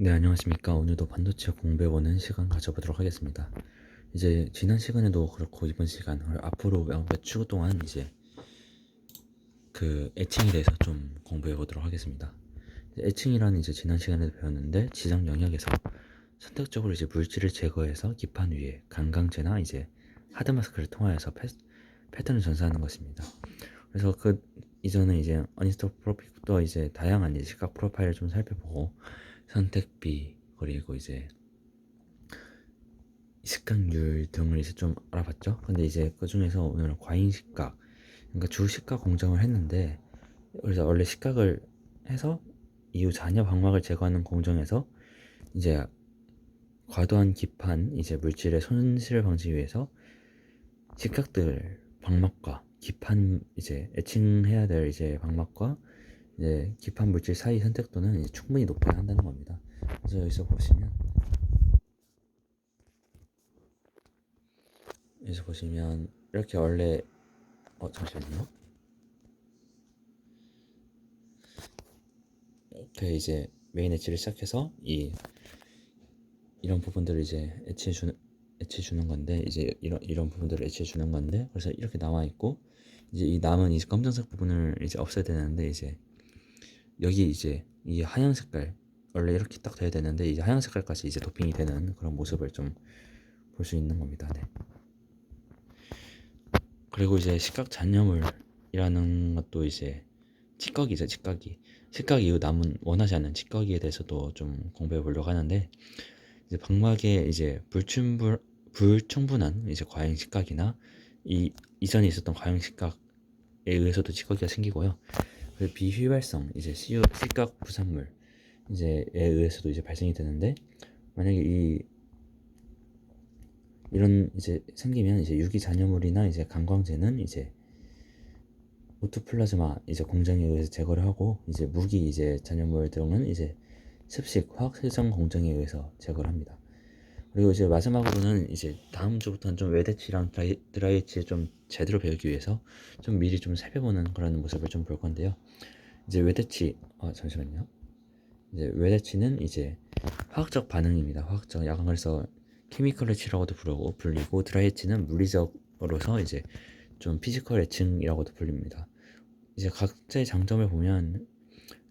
네, 안녕하십니까. 오늘도 반도체 공부해보는 시간 가져보도록 하겠습니다. 이제 지난 시간에도 그렇고 이번 시간 앞으로 몇 주 동안 이제 그 애칭에 대해서 좀 공부해 보도록 하겠습니다. 애칭이라는 이제 지난 시간에도 배웠는데 지정 영역에서 선택적으로 이제 물질을 제거해서 기판 위에 강강제나 이제 하드 마스크를 통하여서 패, 패턴을 전사하는 것입니다. 그래서 그 이전에 이제 어니스토 프로필부터 이제 다양한 이제 시각 프로파일을 좀 살펴보고 선택비 그리고 이제 시각률 등을 이제 좀 알아봤죠. 근데 이제 그 중에서 오늘은 과잉 시각, 그러니까 주 시각 공정을 했는데 그래서 원래 시각을 해서 이후 잔여 방막을 제거하는 공정에서 이제 과도한 기판 이제 물질의 손실을 방지 위해서 시각들 방막과 기판 이제 애칭해야 될 이제 방막과 이제 기판 물질 사이 선택도는 충분히 높여야 한다는 겁니다. 그래서 여기서 보시면 여기서 보시면 이렇게 원래 어 잠시만요. 이렇게 이제 메인 엣지를 시작해서 이 이런 부분들을 이제 엣지해 주는 엣지해 주는 건데 이제 이런 이런 부분들을 엣지해 주는 건데 그래서 이렇게 나와 있고 이제 이 남은 이 검정색 부분을 이제 없애야 되는데 이제 여기 이제 이 하얀 색깔 원래 이렇게 딱 돼야 되는데 이제 하얀 색깔까지 이제 도핑이 되는 그런 모습을 좀 볼 수 있는 겁니다. 네. 그리고 이제 시각 잔여물이라는 것도 이제 찌꺼기죠, 찌꺼기. 시각 이후 남은 원하지 않는 찌꺼기에 대해서도 좀 공부해 보려고 하는데 이제 방막에 이제 불충분 불충분한 이제 과잉 시각이나 이 이전에 있었던 과잉 시각에 의해서도 찌꺼기가 생기고요. 그리고 비휘발성 이제 시유 시각 부산물 이제에 의해서도 이제 발생이 되는데 만약에 이 이런 이제 생기면 이제 유기 잔여물이나 이제 강광제는 이제 오토플라즈마 이제 공정에 의해서 제거를 하고 이제 무기 이제 잔여물 등은 이제 습식 화학 세정 공정에 의해서 제거를 합니다. 그리고 이제 마지막으로는 이제 다음 주부터는 좀 외대치랑 드라이, 드라이치 좀 제대로 배우기 위해서 좀 미리 좀 살펴보는 그런 모습을 좀 볼 건데요. 이제 외대치 어 잠시만요. 이제 외대치는 이제 화학적 반응입니다. 화학적 약간 그래서 케미컬 애치라고도 부르고 불리고 드라이치는 물리적으로서 이제 좀 피지컬 애칭이라고도 불립니다. 이제 각자의 장점을 보면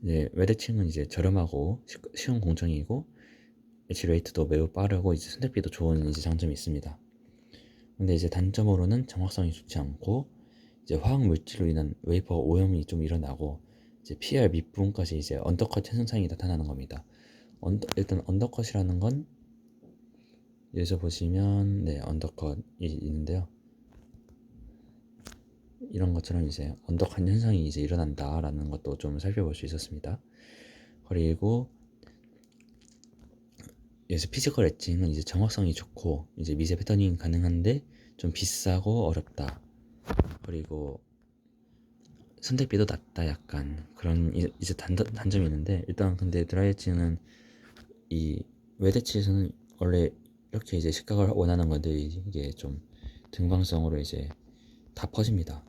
이제 외대칭은 이제 저렴하고 쉬운 공정이고 애치 레이트도 매우 빠르고 이제 선택비도 좋은 이제 장점이 있습니다. 근데 이제 단점으로는 정확성이 좋지 않고 이제 화학 물질로 인한 웨이퍼 오염이 좀 일어나고 이제 PR 밑부분까지 이제 언더컷 현상이 나타나는 겁니다. 언더, 일단 언더컷이라는 건 여기서 보시면 네 언더컷이 있는데요. 이런 것처럼 이제 언더컷 현상이 이제 일어난다라는 것도 좀 살펴볼 수 있었습니다. 그리고 여기서 피지컬 엣징은 이제 정확성이 좋고 이제 미세 패터닝 가능한데 좀 비싸고 어렵다. 그리고 선택비도 낮다 약간 그런 이제 단, 단점이 있는데 일단 근데 드라이 엣징은 이 외대치에서는 원래 이렇게 이제 시각을 원하는 건데 이게 좀 등광성으로 이제 다 퍼집니다.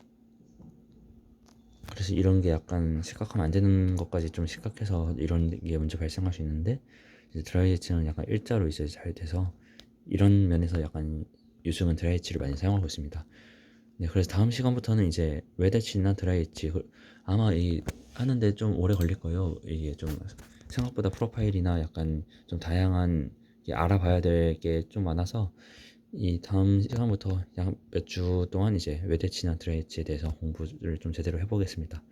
그래서 이런 게 약간 시각하면 안 되는 것까지 좀 시각해서 이런 게 문제 발생할 수 있는데 이제 드라이에치는 약간 일자로 이제 잘 돼서 이런 면에서 약간 요즘은 드라이에치를 많이 사용하고 있습니다. 네, 그래서 다음 시간부터는 이제 웨데치나 드라이에치 아마 이 하는데 좀 오래 걸릴 거예요. 이게 좀 생각보다 프로파일이나 약간 좀 다양한 알아봐야 될 게 좀 많아서 이 다음 시간부터 약 몇 주 동안 이제 외대치나 드레이치에 대해서 공부를 좀 제대로 해보겠습니다.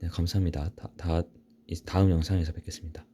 네, 감사합니다. 다, 다 다음 영상에서 뵙겠습니다.